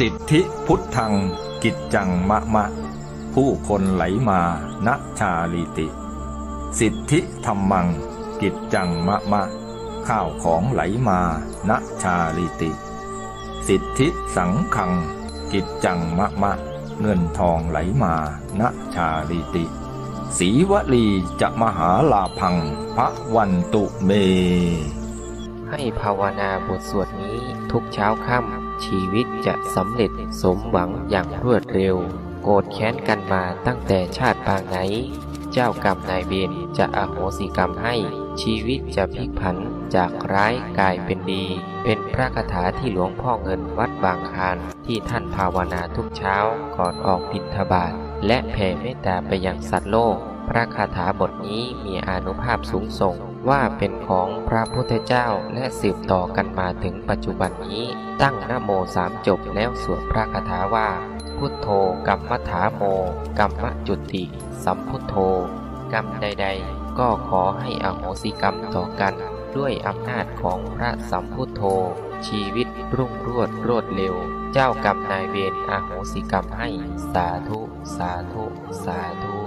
สิทธิพุทธังกิจจังมะมะ ผู้คนไหลมาณชาลีติ สิทธิธรรมัง กิจจังมะมะ ข้าวของไหลมาณชาลีติ สิทธิสังขัง กิจจังมะมะ เงินทองไหลมาณชาลีติสีวลีจะมหาลาพังพระวันตุเม ให้ภาวนาบทสวดนี้ทุกเช้าค่ำชีวิตจะสำเร็จสมหวังอย่างรวดเร็ว โกรธแค้นกันมาตั้งแต่ชาติปางไหน เจ้ากรรมนายเวรจะอโหสิกรรมให้ ชีวิตจะพลิกผันจากร้ายกลายเป็นดี เป็นพระคาถาที่หลวงพ่อเงินวัดบางคานที่ท่านภาวนาทุกเช้าก่อนออกบิณฑบาตและแผ่เมตตาไปยังสัตว์โลก พระคาถาบทนี้มีอนุภาพสูงส่งว่าเป็น ของพระพุทธเจ้าและสืบต่อกันมาถึงปัจจุบันนี้ ตั้งนโมสามจบแล้วสวดพระคาถาว่า พุทโธกัมมัฏฐาโมกัมมะจุติ สัมพุทโธ กรรมใด ๆ ก็ขอให้อโหสิกรรมต่อกัน ด้วยอำนาจของพระสัมพุทโธ ชีวิตรุ่งรวดรวดเร็ว เจ้ากรรมนายเวรอโหสิกรรมให้สาธุ สาธุ สาธุ